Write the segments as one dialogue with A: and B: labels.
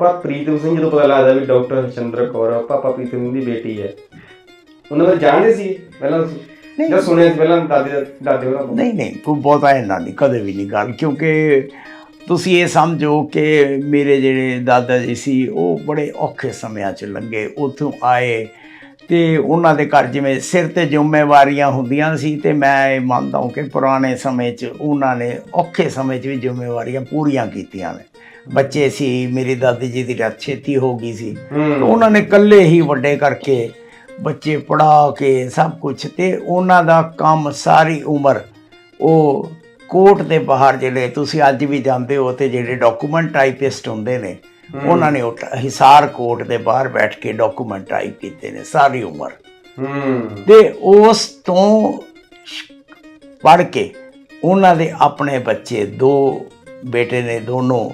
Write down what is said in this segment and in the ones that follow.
A: ਪਾਪਾ ਪ੍ਰੀਤਮ ਸਿੰਘ ਜਦੋਂ ਪਤਾ ਲੱਗਦਾ ਵੀ ਡਾਕਟਰ ਹਰਚੰਦਰ ਕੌਰ ਪਾਪਾ ਪ੍ਰੀਤਮ ਸਿੰਘ ਦੀ ਬੇਟੀ ਹੈ। ਉਹਨਾਂ ਨੂੰ ਜਾਣਦੇ ਸੀ? ਪਹਿਲਾਂ
B: ਨਹੀਂ।
A: ਜਾਂ ਸੁਣਿਆ ਸੀ ਪਹਿਲਾਂ ਦਾਦੇ ਦਾਦੇ ਹੋਰਾਂ ਤੋਂ
B: ਨਹੀਂ ਨਹੀਂ ਕੋਈ ਬਹੁਤਾ ਇਹਨਾਂ ਨਹੀਂ ਕਦੇ ਵੀ ਨਹੀਂ ਗੱਲ ਕਿਉਂਕਿ ਤੁਸੀਂ ਇਹ ਸਮਝੋ ਕਿ ਮੇਰੇ ਜਿਹੜੇ ਦਾਦਾ ਜੀ ਸੀ ਉਹ ਬੜੇ ਔਖੇ ਸਮਿਆਂ 'ਚ ਲੰਘੇ ਉੱਥੋਂ ਆਏ ਤੇ ਉਹਨਾਂ ਦੇ ਘਰ ਜਿਵੇਂ ਸਿਰ ਤੇ ਜ਼ਿੰਮੇਵਾਰੀਆਂ ਹੁੰਦੀਆਂ ਸੀ ਤੇ ਮੈਂ ਇਹ ਮੰਨਦਾ ਹਾਂ ਕਿ ਪੁਰਾਣੇ ਸਮੇਂ 'ਚ ਉਹਨਾਂ ਨੇ ਔਖੇ ਸਮੇਂ 'ਚ ਵੀ ਜ਼ਿੰਮੇਵਾਰੀਆਂ ਪੂਰੀਆਂ ਕੀਤੀਆਂ ਨੇ। ਬੱਚੇ ਸੀ ਮੇਰੀ ਦਾਦੀ ਜੀ ਦੀ ਡੈਥ ਛੇਤੀ ਹੋ ਗਈ ਸੀ। ਉਹਨਾਂ ਨੇ ਇਕੱਲੇ ਹੀ ਵੱਡੇ ਕਰਕੇ ਬੱਚੇ ਪੜਾ ਕੇ ਸਭ ਕੁਝ ਤੇ ਉਹਨਾਂ ਦਾ ਕੰਮ ਸਾਰੀ ਉਮਰ। ਉਹ ਕੋਰਟ ਦੇ ਬਾਹਰ ਜਿਹੜੇ ਤੁਸੀਂ ਅੱਜ ਵੀ ਜਾਂਦੇ ਹੋ ਤੇ ਜਿਹੜੇ ਡਾਕੂਮੈਂਟ ਟਾਈਪਿਸਟ ਹੁੰਦੇ ਨੇ ਉਹਨਾਂ ਨੇ ਹਿਸਾਰ ਕੋਰਟ ਦੇ ਬਾਹਰ ਬੈਠ ਕੇ ਡਾਕੂਮੈਂਟ ਟਾਈਪ ਕੀਤੇ ਨੇ ਸਾਰੀ ਉਮਰ। ਤੇ ਉਸ ਤੋਂ ਪੜ ਕੇ ਉਹਨਾਂ ਦੇ ਆਪਣੇ ਬੱਚੇ ਦੋ ਬੇਟੇ ਨੇ ਦੋਨੋਂ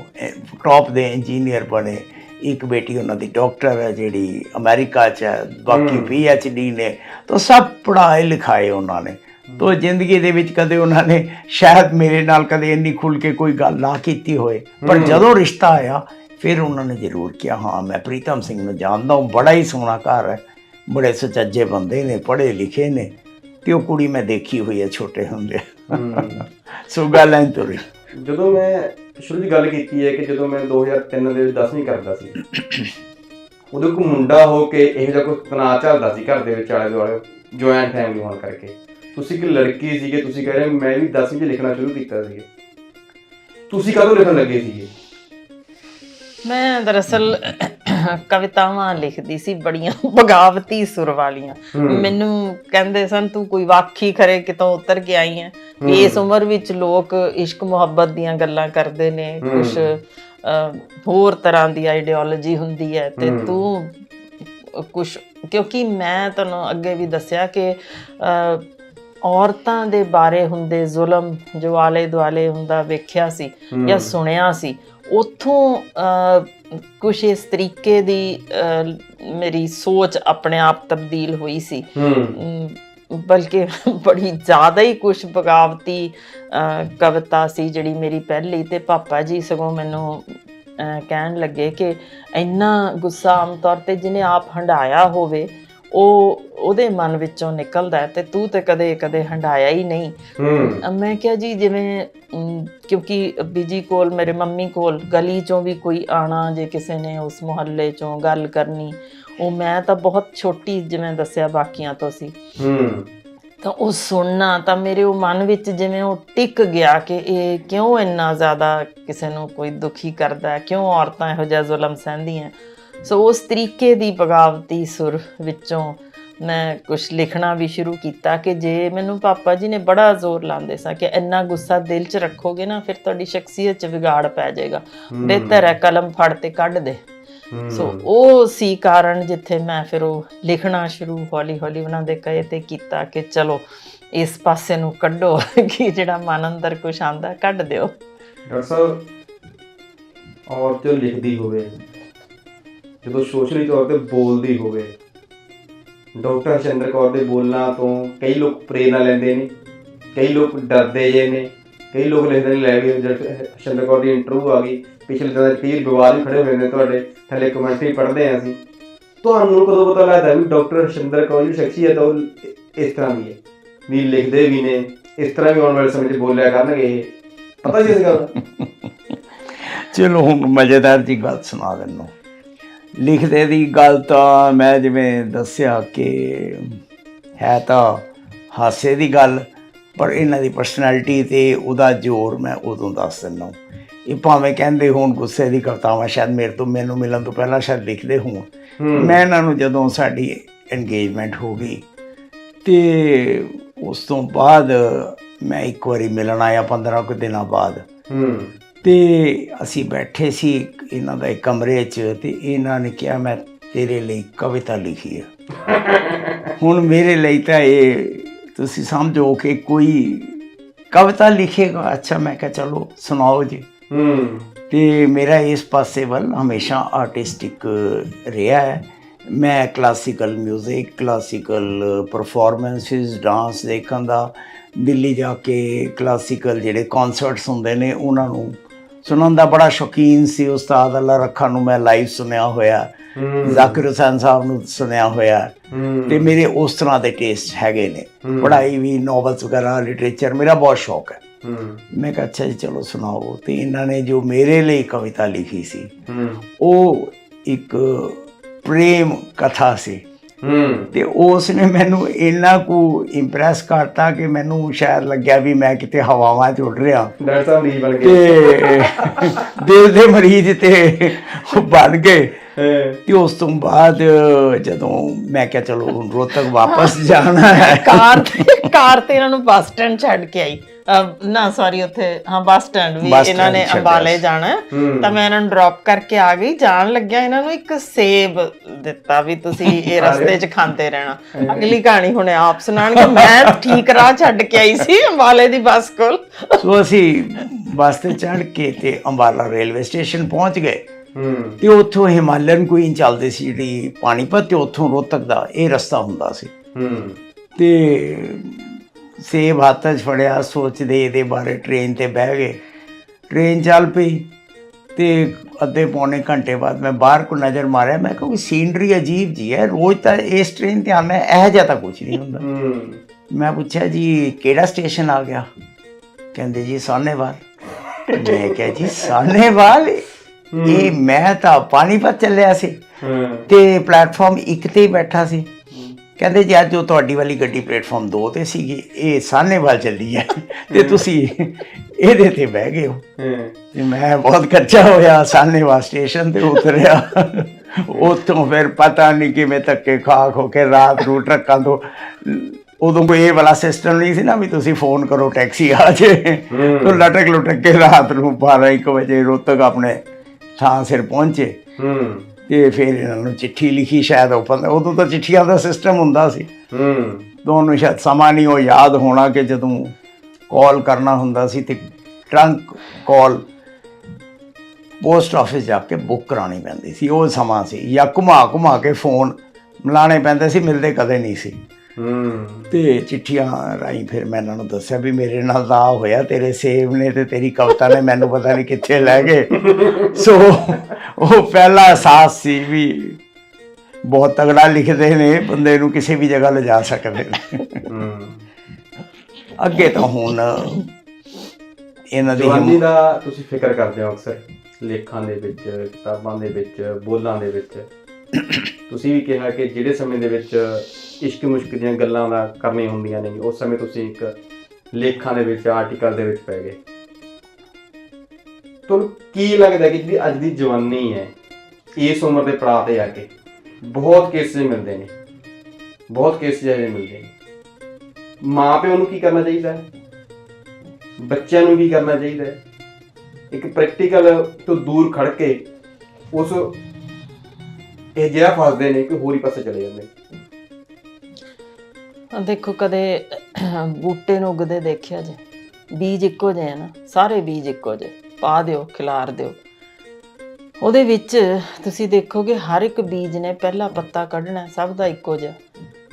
B: ਟੌਪ ਦੇ ਇੰਜੀਨੀਅਰ ਬਣੇ। ਇੱਕ ਬੇਟੀ ਉਹਨਾਂ ਦੀ ਡਾਕਟਰ ਹੈ ਜਿਹੜੀ ਅਮਰੀਕਾ 'ਚ ਹੈ ਬਾਕੀ। ਪੀ ਐਚ ਡੀ ਨੇ। ਤਾਂ ਸਭ ਪੜ੍ਹਾਏ ਲਿਖਾਏ ਉਹਨਾਂ ਨੇ। ਤੋ ਜ਼ਿੰਦਗੀ ਦੇ ਵਿੱਚ ਕਦੇ ਉਹਨਾਂ ਨੇ ਸ਼ਾਇਦ ਮੇਰੇ ਨਾਲ ਕਦੇ ਇੰਨੀ ਖੁੱਲ ਕੇ ਕੋਈ ਗੱਲ ਨਾ ਕੀਤੀ ਹੋਏ ਪਰ। ਜਦੋਂ ਰਿਸ਼ਤਾ ਆਇਆ ਫਿਰ ਉਹਨਾਂ ਨੇ ਜ਼ਰੂਰ ਕਿਹਾ ਹਾਂ ਮੈਂ ਪ੍ਰੀਤਮ ਸਿੰਘ ਨੂੰ ਜਾਣਦਾ ਹਾਂ ਬੜਾ ਹੀ ਸੋਹਣਾ ਘਰ ਹੈ। ਬੜੇ ਸੁਚੱਜੇ ਬੰਦੇ ਨੇ ਪੜ੍ਹੇ ਲਿਖੇ ਨੇ। ਤੇ ਉਹ ਕੁੜੀ ਮੈਂ ਦੇਖੀ ਹੋਈ ਹੈ ਛੋਟੇ ਹੁੰਦੇ। ਸੋ ਗੱਲ ਐਂ ਤੁਰੀ।
A: ਜਦੋਂ ਮੈਂ ਸ਼ੁਰੂ ਦੀ ਗੱਲ ਕੀਤੀ ਹੈ ਕਿ ਜਦੋਂ ਮੈਂ 2003 ਦੇ ਵਿੱਚ 10ਵੀਂ ਕਰਦਾ ਸੀ ਉਦੋਂ ਇੱਕ ਮੁੰਡਾ ਹੋ ਕੇ ਇਹੋ ਜਿਹਾ ਕੋਈ ਤਣਾਅ ਚੱਲਦਾ ਸੀ ਘਰ ਦੇ ਵਿੱਚ ਆਲੇ ਦੁਆਲੇ ਜੁਆਇੰਟ ਫੈਮਿਲੀ ਹੋਣ ਕਰਕੇ। ਤੁਸੀਂ ਇੱਕ ਲੜਕੀ ਸੀਗੇ ਤੁਸੀਂ ਕਹਿ ਰਹੇ ਹੋ, ਮੈਂ ਵੀ 10ਵੀਂ 'ਚ ਲਿਖਣਾ ਸ਼ੁਰੂ ਕੀਤਾ ਸੀ ਤੁਸੀਂ ਕਦੋਂ ਲਿਖਣ ਲੱਗੇ ਸੀਗੇ?
C: ਮੈਂ ਦਰਅਸਲ ਕਵਿਤਾਵਾਂ ਲਿਖਦੀ ਸੀ ਬੜੀਆਂ ਬਗਾਵਤੀ ਸੁਰ ਵਾਲੀਆਂ। ਮੈਨੂੰ ਕਹਿੰਦੇ ਸਨ ਤੂੰ ਕੋਈ ਵਾਖੀ ਖਰੇ ਕਿਤੋਂ ਉਤਰ ਕੇ ਆਈ ਹੈ। ਇਸ ਉਮਰ ਵਿੱਚ ਲੋਕ ਇਸ਼ਕ ਮੁਹੱਬਤ ਦੀਆਂ ਗੱਲਾਂ ਕਰਦੇ ਨੇ। ਕੁਝ ਹੋਰ ਤਰ੍ਹਾਂ ਦੀ ਆਈਡੀਓਲੋਜੀ ਹੁੰਦੀ ਹੈ ਤੇ। ਤੂੰ ਕੁਝ ਕਿਉਂਕਿ ਮੈਂ ਤੁਹਾਨੂੰ ਅੱਗੇ ਵੀ ਦੱਸਿਆ ਕਿ ਔਰਤਾਂ ਦੇ ਬਾਰੇ ਹੁੰਦੇ ਜ਼ੁਲਮ ਜੋ ਆਲੇ ਦੁਆਲੇ ਹੁੰਦਾ ਵੇਖਿਆ ਸੀ। ਜਾਂ ਸੁਣਿਆ ਸੀ ਉਥੋਂ ਕੁਝ ਇਸ ਤਰੀਕੇ ਦੀ ਮੇਰੀ ਸੋਚ ਆਪਣੇ ਆਪ ਤਬਦੀਲ ਹੋਈ ਸੀ। ਬਲਕਿ ਬੜੀ ਜ਼ਿਆਦਾ ਹੀ ਕੁਝ ਬਗਾਵਤੀ ਕਵਿਤਾ ਸੀ ਜਿਹੜੀ ਮੇਰੀ ਪਹਿਲੀ। ਤੇ ਪਾਪਾ ਜੀ ਸਗੋਂ ਮੈਨੂੰ ਕਹਿਣ ਲੱਗੇ ਕਿ ਇੰਨਾ ਗੁੱਸਾ ਆਮ ਤੌਰ ਤੇ ਜਿਹਨੇ ਆਪ ਹੰਡਾਇਆ ਹੋਵੇ ਉਹ ਉਹਦੇ ਮਨ ਵਿੱਚੋਂ ਨਿਕਲਦਾ ਹੈ ਤੇ ਤੂੰ ਤੇ ਕਦੇ ਕਦੇ ਹੰਡਾਇਆ ਹੀ ਨਹੀਂ। ਮੈਂ ਕਿਹਾ ਜੀ ਜਿਵੇਂ ਕਿਉਂਕਿ ਬੀਜੀ ਕੋਲ ਮੇਰੇ ਮੰਮੀ ਕੋਲ ਗਲੀ ਚੋਂ ਵੀ ਕੋਈ ਆਣਾ ਜੇ ਕਿਸੇ ਨੇ ਉਸ ਮੁਹੱਲੇ ਚੋਂ ਗੱਲ ਕਰਨੀ ਉਹ ਮੈਂ ਤਾਂ ਬਹੁਤ ਛੋਟੀ ਜਿਵੇਂ ਦੱਸਿਆ ਬਾਕੀਆਂ ਤੋਂ ਸੀ। ਤਾਂ ਉਹ ਸੁਣਨਾ ਤਾਂ ਮੇਰੇ ਉਹ ਮਨ ਵਿੱਚ ਜਿਵੇਂ ਉਹ ਟਿਕ ਗਿਆ ਕਿ ਇਹ ਕਿਉਂ ਇੰਨਾ ਜ਼ਿਆਦਾ ਕਿਸੇ ਨੂੰ ਕੋਈ ਦੁਖੀ ਕਰਦਾ ਕਿਉਂ ਔਰਤਾਂ ਇਹੋ ਜਿਹਾ ਜ਼ੁਲਮ ਸਹਿੰਦੀਆਂ? ਸੋ ਉਸ ਤਰੀਕੇ ਦੀ ਬਗਾਵਤੀ ਸੁਰ ਵਿੱਚੋਂ ਮੈਂ ਕੁਝ ਲਿਖਣਾ ਵੀ ਸ਼ੁਰੂ ਕੀਤਾ ਕਿ ਜੇ ਮੈਨੂੰ ਪਾਪਾ ਜੀ ਨੇ ਬੜਾ ਜ਼ੋਰ ਲਾਉਂਦੇ ਸਾ ਕਿ ਇੰਨਾ ਗੁੱਸਾ ਦਿਲ 'ਚ ਰੱਖੋਗੇ ਨਾ ਫਿਰ ਤੁਹਾਡੀ ਸ਼ਖਸੀਅਤ 'ਚ ਵਿਗਾੜ ਪੈ ਜਾਏਗਾ। ਬਿਹਤਰ ਹੈ ਕਲਮ ਫੜ ਤੇ ਕੱਢ ਦੇ। ਸੋ ਉਹ ਸੀ ਕਾਰਨ ਜਿੱਥੇ ਮੈਂ ਫਿਰ ਉਹ ਲਿਖਣਾ ਸ਼ੁਰੂ ਹੌਲੀ ਹੌਲੀ ਉਹਨਾਂ ਦੇ ਕਹੇ ਤੇ ਕੀਤਾ ਕਿ ਚਲੋ ਇਸ ਪਾਸੇ ਨੂੰ ਕੱਢੋ ਕਿ ਜਿਹੜਾ ਮਨ ਅੰਦਰ ਕੁਛ ਆਂਦਾ ਕੱਢ ਦਿਓ।
A: ਡਾਕਟਰ ਸਾਹਿਬ ਔਰਤ ਲਿਖਦੀ ਹੋਵੇ ਜਦੋਂ ਸੋਸ਼ਲੀ ਤੌਰ ਤੇ ਬੋਲਦੀ ਹੋਵੇ, ਡਾਕਟਰ ਹਰਚੰਦਰ ਕੌਰ ਦੇ ਬੋਲਣਾ ਤੋਂ ਕਈ ਲੋਕ ਪ੍ਰੇਰਨਾ ਲੈਂਦੇ ਨੇ, ਕਈ ਲੋਕ ਡਰਦੇ ਜੇ ਨੇ, ਕਈ ਲੋਕ ਲਿਖਦੇ ਨੇ, ਲੈ ਵੀ ਡਾਕਟਰ ਹਰਚੰਦਰ ਕੌਰ ਦੀ ਇੰਟਰਵਿਊ ਆ ਗਈ, ਪਿਛਲੇ ਦਿਨਾਂ ਦੇ ਕਈ ਵਿਵਾਦ ਵੀ ਖੜੇ ਹੋਏ ਨੇ ਤੁਹਾਡੇ ਥੱਲੇ ਕਮੈਂਟਰੀ ਪੜ੍ਹਦੇ ਆ ਅਸੀਂ। ਤੁਹਾਨੂੰ ਕਦੋਂ ਪਤਾ ਲੱਗਦਾ ਵੀ ਡਾਕਟਰ ਹਰਚੰਦਰ ਕੌਰ ਦੀ ਸ਼ਖਸੀਅਤ ਉਹ ਇਸ ਤਰ੍ਹਾਂ ਦੀ ਹੈ? ਵੀ ਲਿਖਦੇ ਵੀ ਨੇ, ਇਸ ਤਰ੍ਹਾਂ ਵੀ ਆਉਣ ਵਾਲੇ ਸਮੇਂ 'ਚ ਬੋਲਿਆ ਕਰਨਗੇ ਇਹ। ਪਤਾ ਜੀ ਇਸ ਗੱਲ ਦਾ?
B: ਚਲੋ ਹੁਣ ਮਜ਼ੇਦਾਰ ਜੀ ਗੱਲ ਸੁਣਾ ਦਿੰਦਾ ਲਿਖਦੇ ਦੀ ਗੱਲ ਤਾਂ ਮੈਂ ਜਿਵੇਂ ਦੱਸਿਆ ਕਿ ਹੈ ਤਾਂ ਹਾਸੇ ਦੀ ਗੱਲ ਪਰ ਇਹਨਾਂ ਦੀ ਪਰਸਨੈਲਿਟੀ ਤੇ ਉਹਦਾ ਜ਼ੋਰ ਮੈਂ ਉਦੋਂ ਦੱਸ ਦਿੰਦਾ ਇਹ ਭਾਵੇਂ ਕਹਿੰਦੇ ਹੋਣ ਗੁੱਸੇ ਦੀ ਕਵਿਤਾਵਾਂ ਸ਼ਾਇਦ ਮੇਰੇ ਤੋਂ ਮੈਨੂੰ ਮਿਲਣ ਤੋਂ ਪਹਿਲਾਂ ਸ਼ਾਇਦ ਲਿਖਦੇ ਹੋਣ। ਮੈਂ ਇਹਨਾਂ ਨੂੰ ਜਦੋਂ ਸਾਡੀ ਇੰਗੇਜਮੈਂਟ ਹੋ ਗਈ ਤੇ ਉਸ ਤੋਂ ਬਾਅਦ ਮੈਂ ਇੱਕ ਵਾਰੀ ਮਿਲਣ ਆਇਆ 15 ਕੁ ਦਿਨਾਂ ਬਾਅਦ। ਤੇ ਅਸੀਂ ਬੈਠੇ ਸੀ ਇਹਨਾਂ ਦਾ ਇੱਕ ਕਮਰੇ 'ਚ ਤੇ ਇਹਨਾਂ ਨੇ ਕਿਹਾ ਮੈਂ ਤੇਰੇ ਲਈ ਕਵਿਤਾ ਲਿਖੀ ਹੈ ਹੁਣ ਮੇਰੇ ਲਈ ਤਾਂ ਇਹ ਤੁਸੀਂ ਸਮਝੋ ਕਿ ਕੋਈ ਕਵਿਤਾ ਲਿਖੇਗਾ। ਅੱਛਾ ਮੈਂ ਕਿਹਾ ਚਲੋ ਸੁਣਾਓ ਜੀ।
A: ਹੂੰ।
B: ਤੇ ਮੇਰਾ ਇਸ ਪਾਸੇ ਵੱਲ ਹਮੇਸ਼ਾ ਆਰਟਿਸਟਿਕ ਰਿਹਾ ਹੈ। ਮੈਂ ਕਲਾਸੀਕਲ 뮤직 ਕਲਾਸੀਕਲ ਪਰਫਾਰਮੈਂਸਿਸ ਡਾਂਸ ਦੇਖਣ ਦਾ ਦਿੱਲੀ ਜਾ ਕੇ ਕਲਾਸੀਕਲ ਜਿਹੜੇ ਕਨਸਰਟਸ ਹੁੰਦੇ ਨੇ ਉਹਨਾਂ ਨੂੰ ਸੁਣਨ ਦਾ ਬੜਾ ਸ਼ੌਕੀਨ ਸੀ ਉਸਤਾਦ ਅੱਲਾ ਰੱਖਾ ਨੂੰ ਮੈਂ ਲਾਈਵ ਸੁਣਿਆ ਹੋਇਆ। ਜ਼ਾਕਿਰ ਹੁਸੈਨ ਸਾਹਿਬ ਨੂੰ ਸੁਣਿਆ ਹੋਇਆ। ਤੇ ਮੇਰੇ ਉਸ ਤਰ੍ਹਾਂ ਦੇ ਟੇਸਟ ਹੈਗੇ ਨੇ। ਪੜ੍ਹਾਈ ਵੀ ਨੋਵਲਸ ਵਗੈਰਾ ਲਿਟਰੇਚਰ ਮੇਰਾ ਬਹੁਤ ਸ਼ੌਕ ਹੈ। ਮੈਂ ਕਿਹਾ ਅੱਛਾ ਜੀ ਚਲੋ ਸੁਣਾਓ। ਤੇ ਇਹਨਾਂ ਨੇ ਜੋ ਮੇਰੇ ਲਈ ਕਵਿਤਾ ਲਿਖੀ ਸੀ ਉਹ ਇੱਕ ਪ੍ਰੇਮ ਕਥਾ ਸੀ। ਤੇ ਉਸ ਨੇ ਮੈਨੂੰ ਇੰਨਾ ਕੁ ਇੰਪ੍ਰੈਸ ਕਰਤਾ ਕਿ ਮੈਨੂੰ ਸ਼ਾਇਦ ਲੱਗਿਆ ਵੀ ਮੈਂ ਕਿਤੇ ਹਵਾਵਾਂ 'ਚ ਉੱਡ ਰਿਹਾ।
A: ਡਾਕਟਰ ਸਾਹਿਬ ਨਹੀਂ ਬਣ ਗਏ
B: ਤੇ ਦਿਲ ਦੇ ਮਰੀਜ਼ ਤੇ ਉਹ ਬਣ ਗਏ। ਤੇ ਉਸ ਤੋਂ ਬਾਅਦ ਜਦੋਂ ਮੈਂ ਕਿਹਾ ਚਲੋ ਹੁਣ ਰੋਹਤਕ ਵਾਪਸ ਜਾਣਾ ਹੈ।
C: ਕਾਰ ਤੇ ਕਾਰ ਤੇ ਇਹਨਾਂ ਨੂੰ ਬੱਸ ਸਟੈਂਡ ਛੱਡ ਕੇ ਆਈ। ਨਾ ਸੌਰੀ ਉੱਥੇ ਹਾਂ ਬੱਸ ਸਟੈਂਡ ਵੀ ਇਹਨਾਂ ਨੇ ਅੰਬਾਲੇ। ਜਾਣਾ। ਤਾਂ ਮੈਂ ਇਹਨਾਂ ਨੂੰ ਡ੍ਰੌਪ ਕਰਕੇ ਆ ਗਈ। ਜਾਣ ਲੱਗਿਆ ਇਹਨਾਂ ਨੂੰ ਇੱਕ ਸੇਬ ਦਿੱਤਾ ਵੀ ਤੁਸੀਂ ਇਹ ਰਸਤੇ 'ਚ ਖਾਂਦੇ ਰਹਿਣਾ। ਅਗਲੀ ਕਹਾਣੀ ਹੁਣੇ ਆਪ ਸੁਣਾਣਗੇ। ਮੈਂ ਠੀਕ ਰਾਹ ਛੱਡ ਕੇ ਆਈ ਸੀ ਅੰਬਾਲੇ ਦੀ ਬੱਸ ਕੋਲ।
B: ਸੋ ਅਸੀਂ ਬੱਸ ਤੇ ਚੜ੍ਹ ਕੇ ਤੇ ਅੰਬਾਲਾ ਰੇਲਵੇ ਸਟੇਸ਼ਨ ਪਹੁੰਚ ਗਏ। ਤੇ ਉੱਥੋਂ ਹਿਮਾਲਯਨ ਕੁਈਨ ਚੱਲਦੀ ਸੀ ਜਿਹੜੀ ਪਾਣੀਪਤ ਤੇ ਉੱਥੋਂ ਰੋਹਤਕ ਦਾ ਇਹ ਰਸਤਾ ਹੁੰਦਾ ਸੀ।
A: ਹੂੰ।
B: ਤੇ ਸੇਬ ਹੱਥ 'ਚ ਫੜਿਆ ਸੋਚਦੇ ਇਹਦੇ ਬਾਰੇ ਟ੍ਰੇਨ ਤੇ ਬਹਿ ਗਏ। ਟ੍ਰੇਨ ਚੱਲ ਪਈ ਤੇ ਅੱਧੇ ਪੌਣੇ ਘੰਟੇ ਬਾਅਦ ਮੈਂ ਬਾਹਰ ਕੋ ਨਜ਼ਰ ਮਾਰਿਆ। ਮੈਂ ਕਿਹਾ ਵੀ ਸੀਨਰੀ ਅਜੀਬ ਜੀ ਹੈ ਰੋਜ਼ ਤਾਂ ਇਸ ਟ੍ਰੇਨ ਤੇ ਆਉਂਦਾ ਇਹ ਜਿਹਾ ਤਾਂ ਕੁਝ ਨਹੀਂ ਹੁੰਦਾ। ਮੈਂ ਪੁੱਛਿਆ ਜੀ ਕਿਹੜਾ ਸਟੇਸ਼ਨ ਆ ਗਿਆ? ਕਹਿੰਦੇ ਜੀ ਸਾਹਨੇਵਾਲ। ਮੈਂ ਕਿਹਾ ਜੀ ਸਾਹਨੇਵਾਲ? ਇਹ ਮੈਂ ਤਾਂ ਪਾਣੀਪਤ ਚੱਲਿਆ ਸੀ। ਤੇ ਪਲੇਟਫਾਰਮ 1 ਤੇ ਹੀ ਬੈਠਾ ਸੀ। ਕਹਿੰਦੇ ਜੀ ਅੱਜ ਜੋ ਤੁਹਾਡੀ ਵਾਲੀ ਗੱਡੀ ਪਲੇਟਫਾਰਮ 2 ਤੇ ਸੀਗੀ। ਇਹ ਸਾਹਨੇਵਾਲ ਚੱਲੀ ਹੈ ਤੇ ਤੁਸੀਂ ਇਹਦੇ ਤੇ ਬਹਿ ਗਏ ਹੋ। ਤੇ ਮੈਂ ਬਹੁਤ ਕੱਚਾ ਹੋਇਆ ਸਾਹਨੇਵਾਲ ਸਟੇਸ਼ਨ ਤੇ ਉਤਰਿਆ। ਉੱਥੋਂ ਫਿਰ ਪਤਾ ਨਹੀਂ ਕਿਵੇਂ ਧੱਕੇ ਖਾ ਖੋ ਕੇ ਰਾਤ ਨੂੰ ਟਰੱਕਾਂ ਤੋਂ ਉਦੋਂ ਕੋਈ ਇਹ ਵਾਲਾ ਸਿਸਟਮ ਨਹੀਂ ਸੀ ਨਾ ਵੀ ਤੁਸੀਂ ਫੋਨ ਕਰੋ ਟੈਕਸੀ ਆ ਜੇ। ਤਾਂ ਲਟਕ ਲੁਟਕ ਕੇ ਰਾਤ ਨੂੰ 12 1 ਵਜੇ ਰੋਤਕ ਆਪਣੇ ਥਾਂ ਸਿਰ ਪਹੁੰਚੇ।
A: ਹੂੰ।
B: ਤੇ ਫਿਰ ਇਹਨਾਂ ਨੂੰ ਚਿੱਠੀ ਲਿਖੀ ਸ਼ਾਇਦ ਪੰਦ- ਉਦੋਂ ਤਾਂ ਚਿੱਠੀਆਂ ਦਾ ਸਿਸਟਮ ਹੁੰਦਾ ਸੀ।
A: ਹੂੰ।
B: ਤੁਹਾਨੂੰ ਸ਼ਾਇਦ ਸਮਾਂ ਨਹੀਂ ਉਹ ਯਾਦ ਹੋਣਾ ਕਿ ਜਦੋਂ ਕਾਲ ਕਰਨਾ ਹੁੰਦਾ ਸੀ ਤੇ ਟਰੰਕ ਕਾਲ ਪੋਸਟ ਆਫਿਸ ਜਾ ਕੇ ਬੁੱਕ ਕਰਾਣੀ ਪੈਂਦੀ ਸੀ। ਉਹ ਸਮਾਂ ਸੀ। ਜਾਂ ਘੁਮਾ ਘੁਮਾ ਕੇ ਫੋਨ ਮਿਲਾਣੇ ਪੈਂਦੇ ਸੀ ਮਿਲਦੇ ਕਦੇ ਨਹੀਂ ਸੀ।
A: ਹੂੰ।
B: ਤੇ ਚਿੱਠੀਆਂ ਰਾਈ ਫਿਰ ਮੈਂ ਇਹਨਾਂ ਨੂੰ ਦੱਸਿਆ ਵੀ ਮੇਰੇ ਨਾਲ ਆਹ ਹੋਇਆ ਤੇਰੇ ਸੇਵ ਨੇ ਤੇ ਤੇਰੀ ਕਵਿਤਾ ਨੇ ਮੈਨੂੰ ਪਤਾ ਨਹੀਂ ਕਿੱਥੇ ਲੈ ਗਏ। ਸੋ ਉਹ ਪਹਿਲਾ ਅਹਿਸਾਸ ਸੀ ਵੀ ਬਹੁਤ ਤਗੜਾ ਲਿਖਦੇ ਨੇ ਬੰਦੇ ਨੂੰ ਕਿਸੇ ਵੀ ਜਗ੍ਹਾ ਲਿਜਾ ਸਕਦੇ ਨੇ। ਅੱਗੇ ਤਾਂ ਹੁਣ ਇਹਨਾਂ ਦੀ
A: ਜਵਾਨੀ ਦਾ ਤੁਸੀਂ ਫਿਕਰ ਕਰਦੇ ਹੋ ਅਕਸਰ ਲੇਖਾਂ ਦੇ ਵਿੱਚ ਕਿਤਾਬਾਂ ਦੇ ਵਿੱਚ ਬੋਲਾਂ ਦੇ ਵਿੱਚ? ਤੁਸੀਂ ਵੀ ਕਿਹਾ ਕਿ ਜਿਹੜੇ ਸਮੇਂ ਦੇ ਵਿੱਚ ਇਸ਼ਕ ਮੁਸ਼ਕ ਦੀਆਂ ਗੱਲਾਂ ਦਾ ਕਰਨੀਆਂ ਹੁੰਦੀਆਂ ਨੇ, ਉਸ ਸਮੇਂ ਤੁਸੀਂ ਇੱਕ ਲੇਖਾਂ ਦੇ ਵਿੱਚ ਆਰਟੀਕਲ ਦੇ ਵਿੱਚ ਪੈ ਗਏ। ਤੁਹਾਨੂੰ ਕੀ ਲੱਗਦਾ ਕਿ ਜਿਹੜੀ ਅੱਜ ਦੀ ਜਵਾਨੀ ਹੈ, ਇਸ ਉਮਰ ਦੇ ਪੜਾਅ ਤੇ ਆ ਕੇ ਬਹੁਤ ਕੇਸਿਸ ਮਿਲਦੇ ਨੇ, ਬਹੁਤ ਕੇਸਿਸ ਜਿਹੜੇ ਮਿਲਦੇ ਨੇ। ਮਾਂ ਪਿਓ ਨੂੰ ਕੀ ਕਰਨਾ ਚਾਹੀਦਾ ਹੈ? ਬੱਚਿਆਂ ਨੂੰ ਕੀ ਕਰਨਾ ਚਾਹੀਦਾ ਹੈ? ਇੱਕ ਪ੍ਰੈਕਟੀਕਲ ਤੋਂ ਦੂਰ ਖੜ ਕੇ ਉਸ ਇਹ ਜਿਹਾ ਫਸਦੇ ਨੇ ਕਿ ਹੋਰ ਹੀ ਪਾਸੇ ਚਲੇ ਜਾਂਦੇ ਨੇ
C: ਆਹ ਦੇਖੋ ਕਦੇ ਬੂਟੇ ਨੂੰ ਉਗਦੇ ਦੇਖਿਆ ਜੇ ਬੀਜ ਇੱਕੋ ਜਿਹੇ ਆ ਨਾ ਸਾਰੇ ਬੀਜ ਇੱਕੋ ਜਿਹੇ ਪਾ ਦਿਓ ਖਿਲਾਰ ਦਿਓ। ਉਹਦੇ ਵਿੱਚ ਤੁਸੀਂ ਦੇਖੋਗੇ ਹਰ ਇੱਕ ਬੀਜ ਨੇ ਪਹਿਲਾ ਪੱਤਾ ਕੱਢਣਾ ਹੈ, ਸਭ ਦਾ ਇੱਕੋ ਜਿਹਾ।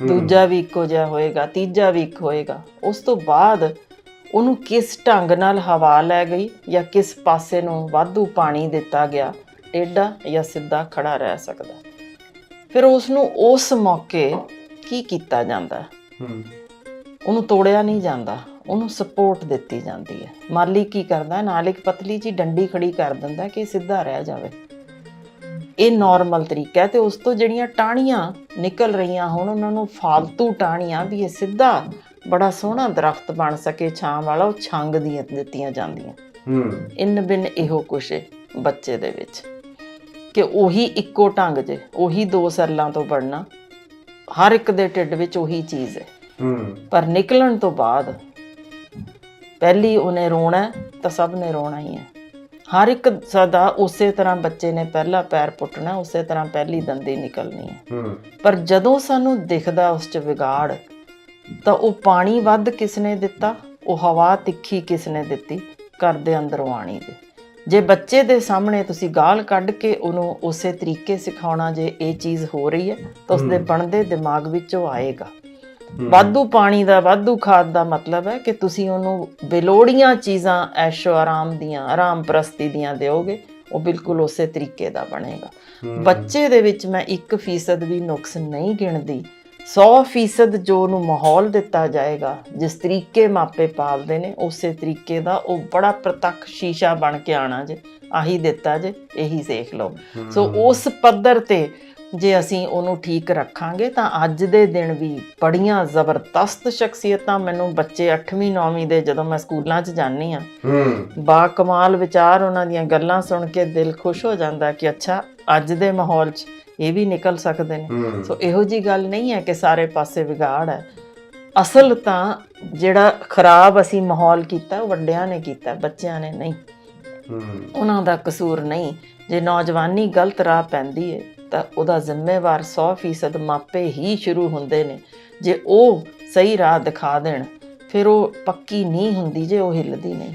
C: ਦੂਜਾ ਵੀ ਇੱਕੋ ਜਿਹਾ ਹੋਏਗਾ ਤੀਜਾ ਵੀ ਇੱਕ ਹੋਏਗਾ। ਉਸ ਤੋਂ ਬਾਅਦ ਉਹਨੂੰ ਕਿਸ ਢੰਗ ਨਾਲ ਹਵਾ ਲੈ ਗਈ ਜਾਂ ਕਿਸ ਪਾਸੇ ਨੂੰ ਵਾਧੂ ਪਾਣੀ ਦਿੱਤਾ ਗਿਆ ਟੇਢਾ ਜਾਂ ਸਿੱਧਾ ਖੜਾ ਰਹਿ ਸਕਦਾ। ਫਿਰ ਉਸ ਨੂੰ ਉਸ ਮੌਕੇ ਕੀ ਕੀਤਾ ਜਾਂਦਾ? ਹੈ? ਉਹਨੂੰ ਤੋੜਿਆ ਨਹੀਂ ਜਾਂਦਾ ਉਹਨੂੰ ਸਪੋਰਟ ਦਿੱਤੀ ਜਾਂਦੀ ਹੈ। ਮਾਲੀ ਕੀ ਕਰਦਾ? ਨਾਲ ਇੱਕ ਪਤਲੀ ਜੀ ਡੰਡੀ ਖੜੀ ਕਰ ਦਿੰਦਾ ਕਿ ਸਿੱਧਾ ਰਹਿ ਜਾਵੇ। ਇਹ ਨਾਰਮਲ ਤਰੀਕਾ ਹੈ ਤੇ ਉਸ ਤੋਂ ਜਿਹੜੀਆਂ ਟਾਹਣੀਆਂ ਨਿਕਲ ਰਹੀਆਂ ਹੁਣ ਉਹਨਾਂ ਨੂੰ ਫालतू ਟਾਹਣੀਆਂ ਵੀ ਇਹ ਸਿੱਧਾ ਬੜਾ ਸੋਹਣਾ ਦਰਖਤ ਬਣ ਸਕੇ ਛਾਂ ਵਾਲਾ ਉਹ ਛੰਗ ਦੀਆਂ ਦਿੱਤੀਆਂ ਜਾਂਦੀਆਂ।
A: ਹੂੰ।
C: ਇਨ ਬਿਨ ਇਹੋ ਕੁਛ ਬੱਚੇ ਦੇ ਵਿੱਚ। ਕਿ ਉਹੀ ਇੱਕੋ ਢੰਗ ਜੇ ਉਹੀ ਦੋ ਸਰਲਾਂ ਤੋਂ ਬਣਨਾ ਹਰ ਇੱਕ ਦੇ ਢਿੱਡ ਵਿੱਚ ਉਹੀ ਚੀਜ਼ ਹੈ।
A: ਹੂੰ।
C: ਪਰ ਨਿਕਲਣ ਤੋਂ ਬਾਅਦ ਪਹਿਲੀ ਉਹਨੇ ਰੋਣਾ ਤਾਂ ਸਭ ਨੇ ਰੋਣਾ ਹੀ ਹੈ। ਹਰ ਇੱਕ ਸਦਾ ਉਸੇ ਤਰ੍ਹਾਂ ਬੱਚੇ ਨੇ ਪਹਿਲਾ ਪੈਰ ਪੁੱਟਣਾ ਉਸੇ ਤਰ੍ਹਾਂ ਪਹਿਲੀ ਦੰਦੀ ਨਿਕਲਣੀ ਹੈ। ਪਰ ਜਦੋਂ ਸਾਨੂੰ ਦਿਖਦਾ ਉਸ 'ਚ ਵਿਗਾੜ ਤਾਂ ਉਹ ਪਾਣੀ ਵੱਧ ਕਿਸ ਨੇ ਦਿੱਤਾ ਉਹ ਹਵਾ ਤਿੱਖੀ ਕਿਸ ਨੇ ਦਿੱਤੀ ਘਰ ਦੇ ਅੰਦਰੋਂ ਆਣੀ ਦੇ। ਜੇ ਬੱਚੇ ਦੇ ਸਾਹਮਣੇ ਤੁਸੀਂ ਗਾਲ ਕੱਢ ਕੇ ਉਹਨੂੰ ਉਸੇ ਤਰੀਕੇ ਸਿਖਾਉਣਾ ਜੇ ਇਹ ਚੀਜ਼ ਹੋ ਰਹੀ ਹੈ ਤਾਂ ਉਸਦੇ ਬਣਦੇ ਦਿਮਾਗ ਵਿੱਚ ਉਹ ਆਏਗਾ ਵਾਧੂ ਪਾਣੀ ਦਾ ਵਾਧੂ ਖਾਦ ਦਾ ਮਤਲਬ ਹੈ ਕਿ ਤੁਸੀਂ ਉਹਨੂੰ ਬੇਲੋੜੀਆਂ ਚੀਜ਼ਾਂ ਐਸ਼ੋ ਆਰਾਮ ਦੀਆਂ ਆਰਾਮ ਪ੍ਰਸਤੀ ਦੀਆਂ ਦਿਓਗੇ ਉਹ ਬਿਲਕੁਲ ਉਸੇ ਤਰੀਕੇ ਦਾ ਬਣੇਗਾ। ਬੱਚੇ ਦੇ ਵਿੱਚ ਮੈਂ 1% ਵੀ ਨੁਕਸ ਨਹੀਂ ਗਿਣਦੀ। 100% ਜੋ ਉਹਨੂੰ ਮਾਹੌਲ ਦਿੱਤਾ ਜਾਏਗਾ ਜਿਸ ਤਰੀਕੇ ਮਾਪੇ ਪਾਲਦੇ ਨੇ ਉਸੇ ਤਰੀਕੇ ਦਾ ਉਹ ਬੜਾ ਪ੍ਰਤੱਖ ਸ਼ੀਸ਼ਾ ਬਣ ਕੇ ਆਣਾ ਜੇ ਆਹੀ ਦਿੱਤਾ ਜੇ ਇਹੀ ਦੇਖ ਲਓ। ਸੋ ਉਸ ਪੱਧਰ ਤੇ ਜੇ ਅਸੀਂ ਉਹਨੂੰ ਠੀਕ ਰੱਖਾਂਗੇ ਤਾਂ ਅੱਜ ਦੇ ਦਿਨ ਵੀ ਬੜੀਆਂ ਜ਼ਬਰਦਸਤ ਸ਼ਖਸੀਅਤਾਂ ਮੈਨੂੰ ਬੱਚੇ 8ਵੀਂ 9ਵੀਂ ਦੇ ਜਦੋਂ ਮੈਂ ਸਕੂਲਾਂ 'ਚ ਜਾਂਦੀ ਆ
A: ਹੂੰ।
C: ਬਾ ਕਮਾਲ ਵਿਚਾਰ ਉਹਨਾਂ ਦੀਆਂ ਗੱਲਾਂ ਸੁਣ ਕੇ ਦਿਲ ਖੁਸ਼ ਹੋ ਜਾਂਦਾ ਕਿ ਅੱਛਾ ਅੱਜ ਦੇ ਮਾਹੌਲ 'ਚ ਇਹ ਵੀ ਨਿਕਲ ਸਕਦੇ ਨੇ। ਸੋ ਇਹੋ ਜੀ ਗੱਲ ਨਹੀਂ ਹੈ ਕਿ ਸਾਰੇ ਪਾਸੇ ਵਿਗਾੜ ਹੈ। ਅਸਲ ਤਾਂ ਜਿਹੜਾ ਖਰਾਬ ਅਸੀਂ ਮਾਹੌਲ ਕੀਤਾ ਉਹ ਵੱਡਿਆਂ ਨੇ ਕੀਤਾ ਬੱਚਿਆਂ ਨੇ ਨਹੀਂ।
A: ਹੂੰ।
C: ਉਹਨਾਂ ਦਾ ਕਸੂਰ ਨਹੀਂ। ਜੇ ਨੌਜਵਾਨੀ ਗਲਤ ਰਾਹ ਪੈਂਦੀ ਹੈ ਤਾਂ ਉਹਦਾ ਜ਼ਿੰਮੇਵਾਰ 100% ਮਾਪੇ ਹੀ ਸ਼ੁਰੂ ਹੁੰਦੇ ਨੇ। ਜੇ ਉਹ ਸਹੀ ਰਾਹ ਦਿਖਾ ਦੇਣ, ਫਿਰ ਉਹ ਪੱਕੀ ਨਹੀਂ ਹੁੰਦੀ ਜੇ ਉਹ ਹਿੱਲਦੀ ਨਹੀਂ।